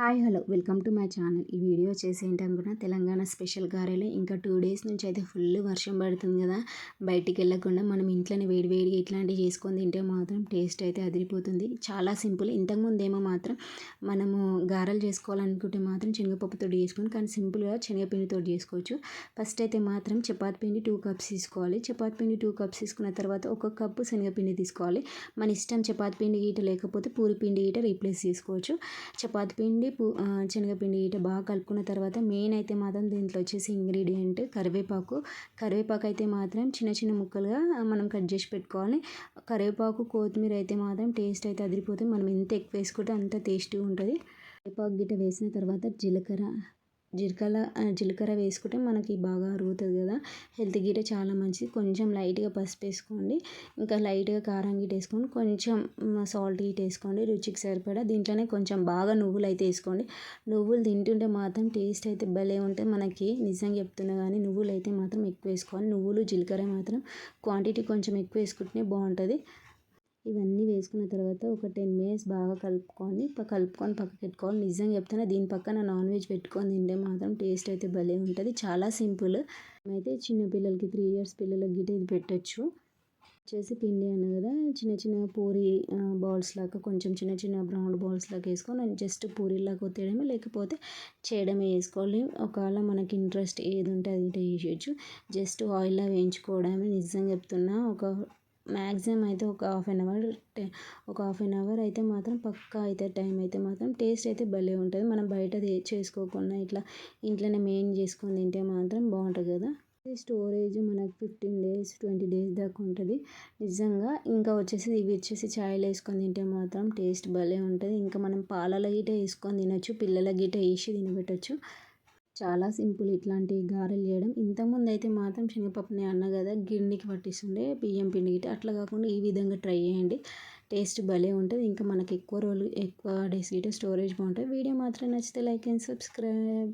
Hi hello. Welcome to my channel. ఈ video వచ్చేసి ఏంటనుకున్నా తెలంగాణ స్పెషల్ గారెలు. ఇంకా టూ డేస్ నుంచి అయితే ఫుల్ వర్షం పడుతుంది కదా. బయటికి వెళ్ళకుండా మనం ఇంట్లోనే వేడివేడిగా ఇట్లాంటివి చేసుకొని తింటే మాత్రం టేస్ట్ అయితే అదిరిపోతుంది. చాలా సింపుల్. ఇంతకుముందు ఏమో మాత్రం మనము గారెలు చేసుకోవాలనుకుంటే మాత్రం శనగపప్పుతో చేసుకొని కానీ సింపుల్గా శనగపిండితో చేసుకోవచ్చు. ఫస్ట్ అయితే మాత్రం చపాతి పిండి టూ కప్స్ తీసుకోవాలి. చపాతి పిండి టూ కప్స్ తీసుకున్న తర్వాత ఒక కప్పు శనగపిండి తీసుకోవాలి. మన ఇష్టం చపాతి పిండి గీట లేకపోతే పూరి పిండి గీట రీప్లేస్ చేసుకోవచ్చు. చపాతి పిండి శనగపిండి ఇట బాగా కలుపుకున్న తర్వాత మెయిన్ అయితే మాత్రం దీంట్లో వచ్చేసి ఇంగ్రీడియంట్ కరివేపాకు. కరివేపాకు అయితే మాత్రం చిన్న చిన్న ముక్కలుగా మనం కట్ చేసి పెట్టుకోవాలి. కరివేపాకు కొత్తిమీర అయితే మాత్రం టేస్ట్ అయితే అదిరిపోతుంది. మనం ఎంత ఎక్కువ వేసుకుంటే అంత టేస్టీగా ఉంటుంది. కరివేపాకు గిట్ట వేసిన తర్వాత జీలకర్ర జీలకర్ర జీలకర్ర వేసుకుంటే మనకి బాగా అరుగుతుంది కదా. హెల్త్ గిట చాలా మంచిది. కొంచెం లైట్గా పసుపు వేసుకోండి. ఇంకా లైట్గా కారం గిట వేసుకోండి. కొంచెం సాల్ట్ గిట వేసుకోండి. రుచికి సరిపడా దీంట్లోనే కొంచెం బాగా నువ్వులు అయితే వేసుకోండి. నువ్వులు తింటుంటే మాత్రం టేస్ట్ అయితే భలే ఉంటుంది మనకి నిజంగా చెప్తున్నా కానీ నువ్వులు అయితే మాత్రం ఎక్కువ వేసుకోవాలి. నువ్వులు జీలకర్ర మాత్రం క్వాంటిటీ కొంచెం ఎక్కువ వేసుకుంటేనే బాగుంటుంది. ఇవన్నీ వేసుకున్న తర్వాత ఒక టెన్ మినిట్స్ బాగా కలుపుకొని కలుపుకొని పక్కకు పెట్టుకోవాలి నిజంగా చెప్తాను దీని పక్కన నాన్ వెజ్ పెట్టుకొని తింటే మాత్రం టేస్ట్ అయితే భలే ఉంటుంది. చాలా సింపుల్. అయితే చిన్న పిల్లలకి త్రీ ఇయర్స్ పిల్లలకి గిట్ట ఇది పెట్టచ్చు. వచ్చేసి పిండి అన్న కదా చిన్న చిన్న పూరి బాల్స్ లాగా కొంచెం చిన్న చిన్న బ్రౌన్ బాల్స్ లాగా వేసుకొని జస్ట్ పూరిలాగా ఒత్తేయడమే లేకపోతే చేయడమే వేసుకోవాలి. ఒకవేళ మనకి ఇంట్రెస్ట్ ఏది ఉంటే అది వేసేయచ్చు జస్ట్ ఆయిల్లో వేయించుకోవడమే. నిజంగా చెప్తున్నా ఒక మ్యాక్సిమం అయితే ఒక హాఫ్ అన్ అవర్ ఒక హాఫ్ అన్ అవర్ అయితే మాత్రం పక్కా అయితే టైం అయితే మాత్రం టేస్ట్ అయితే భలే ఉంటుంది. మనం బయట చేసుకోకుండా ఇట్లా ఇంట్లోనే మెయిన్ చేసుకొని తింటే మాత్రం బాగుంటుంది కదా. స్టోరేజ్ మనకు ఫిఫ్టీన్ డేస్ ట్వంటీ డేస్ దాకా ఉంటుంది. నిజంగా ఇంకా వచ్చేసి ఇవి వచ్చేసి ఛాయ్లో వేసుకొని తింటే మాత్రం టేస్ట్ భలే ఉంటుంది. ఇంకా మనం పాలలో గిట్ట వేసుకొని తినొచ్చు పిల్లల గిట్ట వేసి తినబెట్టచ్చు చాలా సింపుల్ ఇట్లాంటి గారెలు చేయడం. ఇంతకుముందు అయితే మాత్రం శనగపప్పుని అన్న కదా గిన్నెకి పట్టిస్తుండే బియ్యం పిండి గిట్ట. అట్లా కాకుండా ఈ విధంగా ట్రై చేయండి. టేస్ట్ భలే ఉంటుంది. ఇంకా మనకి ఎక్కువ రోజులు ఎక్కువ డేస్ గిట్ట స్టోరేజ్ బాగుంటుంది వీడియో మాత్రం నచ్చితే లైక్ అండ్ సబ్స్క్రైబ్.